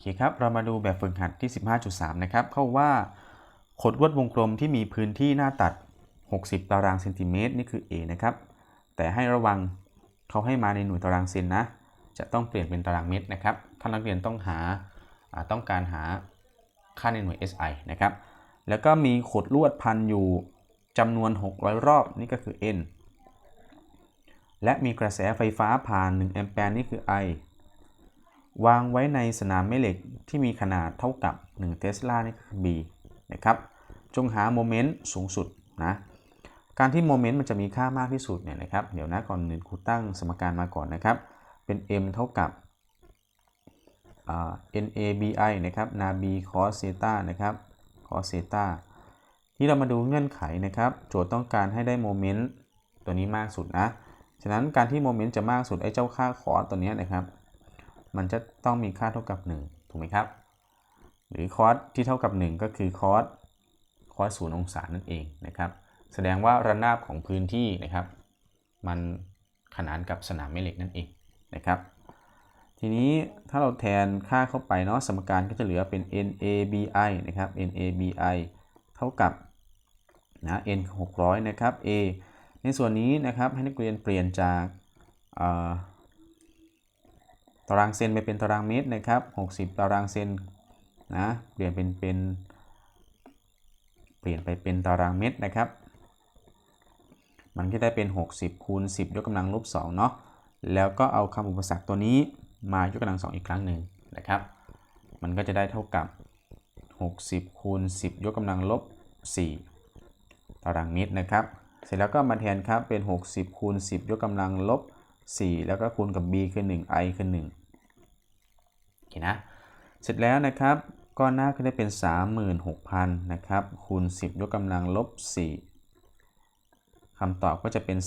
เคครับ เรามาดูแบบฝึกหัดที่ 15.3 นะครับ เขาว่าขดลวดวงกลมที่มีพื้นที่หน้าตัด 60 ตารางเซนติเมตรนี่คือ A นะครับ แต่ให้ระวังเขาให้มาในหน่วยตารางเซนนะ จะต้องเปลี่ยนเป็นตารางเมตรนะครับ ท่านนักเรียนต้องหาอ่าต้องการหาค่าในหน่วย SI นะครับ แล้วก็มีขดลวดพันอยู่จำนวน 600 รอบนี่ก็คือ N และมีกระแสไฟฟ้าผ่าน 1 แอมแปร์นี่คือ I วางไว้ในสนามแม่เหล็กที่มีขนาดเท่ากับ1เทสลานี่คือ B นะครับ จงหาโมเมนต์สูงสุดนะ การที่โมเมนต์มันจะมีค่ามากที่สุดเนี่ยนะครับ เดี๋ยวนะก่อนอื่นครูตั้งสมการมาก่อนนะครับ เป็น m เท่ากับอ่า nabi นะครับนา b cos เซตานะครับ cos เซตาที่เรามาดูเงื่อนไขนะครับ โจทย์ต้องการให้ได้โมเมนต์ตัวนี้มากสุดนะ ฉะนั้นการที่โมเมนต์จะมากสุดไอ้เจ้าค่า cos ตัวนี้นะครับ มันจะต้องมีค่าเท่ากับ 1 ถูกไหมครับ หรือ cos ที่เท่ากับ 1 ก็คือ cos cos 0องศานั่นเองนะครับ แสดงว่าระนาบของพื้นที่นะครับ มันขนานกับสนามแม่เหล็กนั่นเองนะครับทีนี้ถ้าเราแทนค่าเข้าไปเนาะสมการก็จะเหลือเป็น nabi นะครับ nabi เท่ากับนะ n 600 นะครับ a ในส่วนนี้นะครับให้นักเรียนเปลี่ยนจากอ ตารางเซนไปเป็นตารางเมตรนะครับ60 ตารางเซนนะเปลี่ยนเป็นเป็นเปลี่ยนไปเป็นตารางเมตรนะครับ มันก็ได้เป็น 60คูณ10 ยกกำลังลบ2เนาะแล้วก็เอาคำอุปสรรคตัวนี้มายกกำลัง 2 อีกครั้งหนึ่งนะครับ มันก็จะได้เท่ากับ 60คูณ10 ยกกำลังลบ 4 ตารางเมตรนะครับ เสร็จแล้วก็มาแทนครับเป็น 60คูณ10 ยกกำลังลบ 4 แล้วก็คูณกับ b คือ 1 i คือ 1โอเคนะ เสร็จแล้วนะครับ ก้อนหน้าก็ได้เป็น 36,000 นะครับ คูณ 10 ยกกำลังลบ 4คำตอบก็จะเป็น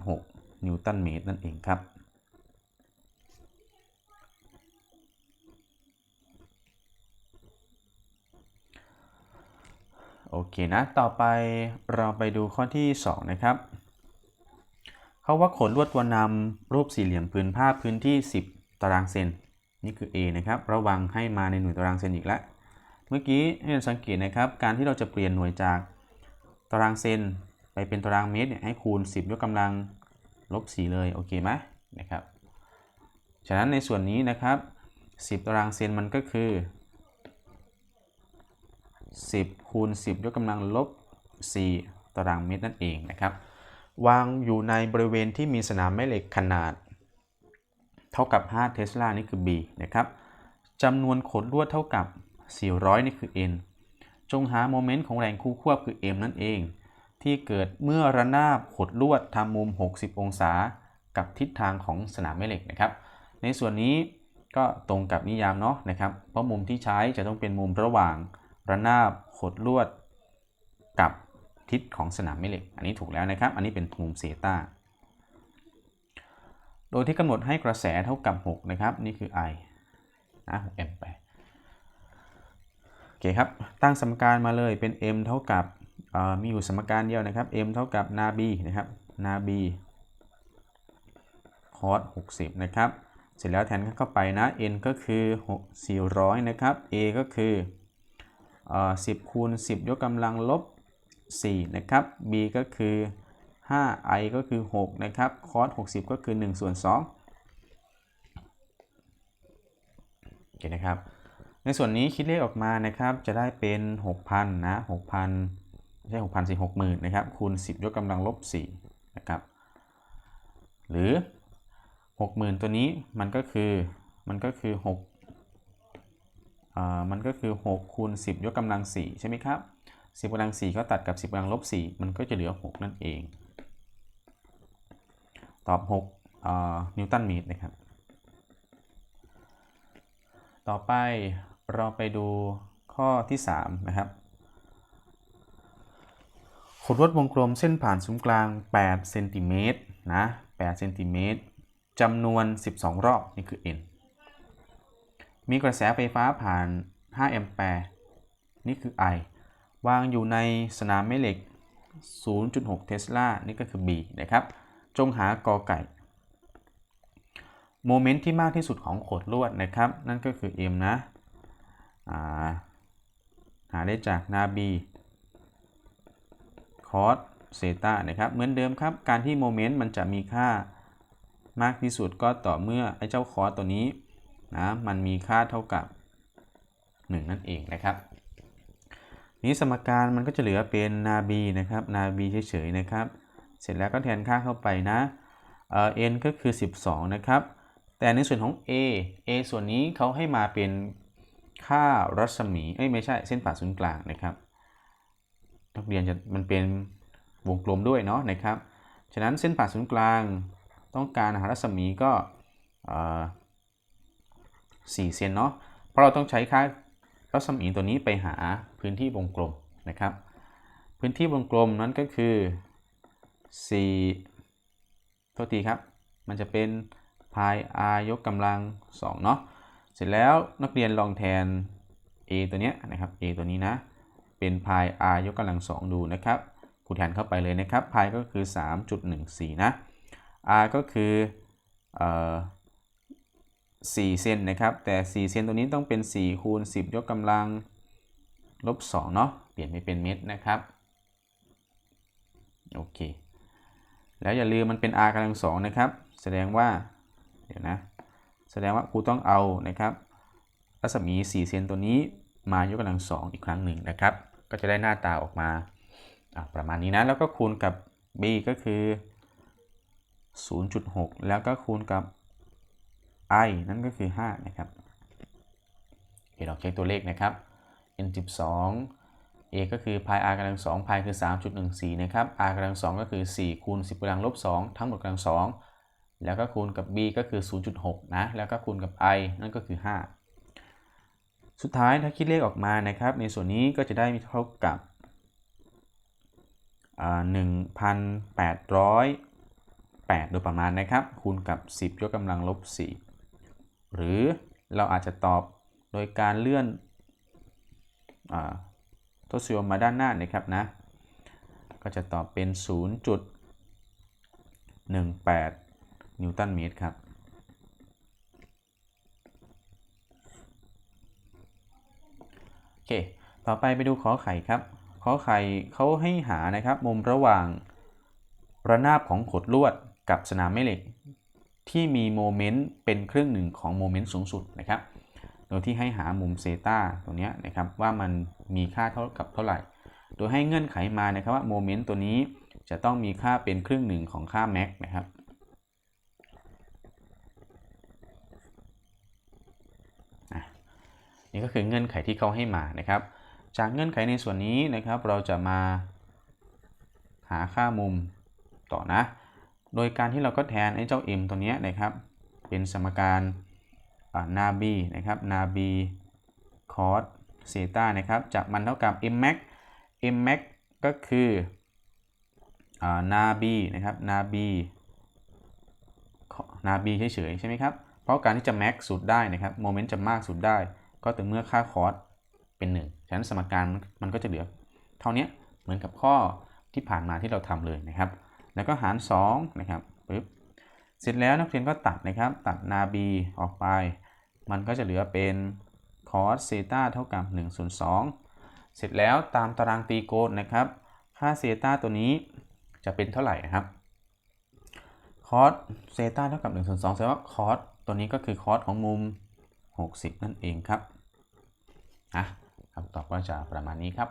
3.6 นิวตันเมตรนั่นเองครับโอเคนะ ต่อไปเราไปดูข้อที่ 2 นะครับ เขาว่าขนลวดตัวนำรูปสี่เหลี่ยมพื้นผ้าพื้นที่ 10 ตารางเซน นี่คือ A นะครับ ระวังให้มาในหน่วยตารางเซนอีกแล้ว เมื่อกี้ให้เราสังเกตนะครับ การที่เราจะเปลี่ยนหน่วยจากตารางเซนไปเป็นตารางเมตรเนี่ยให้คูณ 10 ยกกำลังลบ 4 เลย โอเคไหมนะครับ ฉะนั้นในส่วนนี้นะครับ 10 ตารางเซนมันก็คือ 10 คูณ 10 ยกกำลังลบ 4 ตารางเมตรนั่นเองนะครับ วางอยู่ในบริเวณที่มีสนามแม่เหล็กขนาด เท่ากับ 5 เทสลานี่คือ B นะครับจำนวนขดลวดเท่ากับ 400 นี่คือ N จงหาโมเมนต์ของแรงคู่ควบคือ M นั่นเอง ที่เกิดเมื่อระนาบขดลวดทำมุม 60 องศา กับทิศทางของสนามแม่เหล็กนะครับ ในส่วนนี้ก็ตรงกับนิยามเนาะนะครับ เพราะมุมที่ใช้จะต้องเป็นมุมระหว่างระนาบขดลวดกับ ทิศของสนามแม่เหล็ก อันนี้ถูกแล้วนะครับ อันนี้เป็นมุมเซตาโดยที่กำหนดให้กระแสเท่ากับ 6 นะครับ นี่คือ I นะ6 m ไปโอเคครับ ตั้งสมการมาเลยเป็น m เท่ากับมีอยู่สมการเดียวนะครับ m เท่ากับนา b นะครับนา b cos 60 นะครับ เสร็จแล้วแทนเข้าไปนะ n ก็คือ 6 400 นะครับ a ก็คือ10คูณ10 ยกกำลังลบ 4 นะครับ b ก็คือ 5 i ก็คือ 6 นะครับ cos 60 ก็คือ 1 ส่วน2โอเคนะครับ ในส่วนนี้คิดเลขออกมานะครับ จะได้เป็น 6,000 นะ 6,000ไม่ใช่6,000สิ60,000 นะครับ คูณ 10 ยกกำลังลบ 4 นะครับ หรือ 60,000 ตัวนี้มันก็คือ มันก็คือ6อ่ามันก็คือ 6 คูณ 10 ยกกำลัง 4 ใช่ไหมครับ 10กำลัง4ก็ตัดกับ 10กำลังลบ4มันก็จะเหลือ 6 นั่นเอง ตอบ6นิวตันเมตรนะครับ ต่อไปเราไปดูข้อที่ 3 นะครับขดลวดวงกลมเส้นผ่านศูนย์กลาง 8 เซนติเมตรนะ 8 เซนติเมตรจำนวน 12 รอบ นี่คือ n มีกระแสไฟฟ้าผ่าน 5 แอมแปร์ นี่คือ I วางอยู่ในสนามแม่เหล็ก 0.6 เทสลา นี่ก็คือ B นะครับ จงหากอไก่ โมเมนต์ที่มากที่สุดของโขดลวดนะครับ นั่นก็คือ m นะาหาได้จากนาบีคอสเซตานะครับ เหมือนเดิมครับ การที่โมเมนต์มันจะมีค่ามากที่สุดก็ต่อเมื่อไอ้เจ้าคอสตัวนี้นะ มันมีค่าเท่ากับ 1 นั่นเองนะครับ นี้สมการมันก็จะเหลือเป็นนาบีนะครับนาบีเฉยๆนะครับ เสร็จแล้วก็แทนค่าเข้าไปนะเอ่อ n ก็คือ 12 นะครับ แต่ในส่วนของ a a ส่วนนี้เขาให้มาเป็นค่ารัศมีเอ้ยไม่ใช่เส้นผ่าศูนย์กลางนะครับนักเรียนจะมันเป็นวงกลมด้วยเนาะนะครับ ฉะนั้นเส้นผ่าศูนย์กลางต้องการหารัศมีก็เอ่อ4เซนเนาะ เพราะเราต้องใช้ค่ารัศมีตัวนี้ไปหา พื้นที่วงกลมนะครับ พื้นที่วงกลมนั้นก็คือ4โทษทีครับ มันจะเป็นพาย r ยกกำลัง2เนาะเสร็จแล้วนักเรียนลองแทน a ตัวเนี้ยนะครับ a ตัวนี้นะ เป็นพาย r ยกกำลัง2ดูนะครับครูแทนเข้าไปเลยนะครับพายก็คือ 3.14 นะ r ก็คือเอ่อ4เซนนะครับ แต่ 4 เซนตัวนี้ต้องเป็น 4 คูณ 10 ยกกำลัง ลบ2เนาะเปลี่ยนไปเป็นเมตรนะครับโอเคแล้วอย่าลืมมันเป็น r กำลัง2นะครับ แสดงว่าเดี๋ยวนะแสดงว่าครูต้องเอานะครับรัศมี4เซนตัวนี้มายกกำลัง2อีกครั้งหนึ่งนะครับ ก็จะได้หน้าตาออกมาอะประมาณนี้นะแล้วก็คูณกับ b ก็คือ 0.6 แล้วก็คูณกับ i นั่นก็คือ 5 นะครับ เดี๋ยวเราเช็คตัวเลขนะครับ n 12 a ก็คือ pi r กำลัง2 pi คือ 3.14 นะครับ r กำลัง2ก็คือ 4 คูณ 10กำลังลบ 2 ทั้งหมดกำลัง2แล้วก็คูณกับ b ก็คือ 0.6 นะ แล้วก็คูณกับ i นั่นก็คือ 5 สุดท้ายถ้าคิดเลขออกมานะครับ ในส่วนนี้ก็จะได้เท่ากับหนึ่งพันแปดร้อยแปดโดยประมาณนะครับ คูณกับ 10 ยกกำลังลบ 4 หรือเราอาจจะตอบโดยการเลื่อน ทศนิยมมาด้านหน้านะครับนะ ก็จะตอบเป็น 0.18 นิวตันเมตรครับโอเค ต่อไปไปดูขอไข่ครับ ขอไข่เขาให้หานะครับมุมระหว่างระนาบของขดลวดกับสนามแม่เหล็ก ที่มีโมเมนต์เป็นครึ่งหนึ่งของโมเมนต์สูงสุดนะครับ โดยที่ให้หามุมเซตาตัวนี้นะครับว่ามันมีค่าเท่ากับเท่าไหร่ โดยให้เงื่อนไขมานะครับว่าโมเมนต์ตัวนี้จะต้องมีค่าเป็นครึ่งหนึ่งของค่าแม็กนะครับนี่ก็คือเงื่อนไขที่เขาให้มานะครับ จากเงื่อนไขในส่วนนี้นะครับเราจะมาหาค่ามุมต่อนะ โดยการที่เราก็แทนไอ้เจ้า m ตัวนี้นะครับเป็นสมการ นาบีนะครับนาบีคอสเซต้านะครับจากมันเท่ากับ m max m max ก็คือนาบีนะครับนาบีนาบีเฉยๆใช่ไหมครับ เพราะการที่จะ max สุดได้นะครับโมเมนต์จะมากสุดได้ ก็ต่อเมื่อค่าคอสเป็น 1 ฉะนั้นสมการมันก็จะเหลือ เท่านี้เหมือนกับข้อที่ผ่านมาที่เราทำเลยนะครับ แล้วก็หาร2นะครับปึ๊บเสร็จแล้วนักเรียนก็ตัดนะครับ ตัดนาบีออกไป มันก็จะเหลือเป็นคอสเซต้าเท่ากับ1ส่วน2เสร็จแล้วตามตารางตีโกณนะครับ ค่าเซต้าตัวนี้จะเป็นเท่าไหร่นะครับคอสเซต้าเท่ากับ1ส่วน2แสดงว่าคอสตัวนี้ก็คือคอสของมุม 60 นั่นเองครับอะคำตอบก็จะประมาณนี้ครับ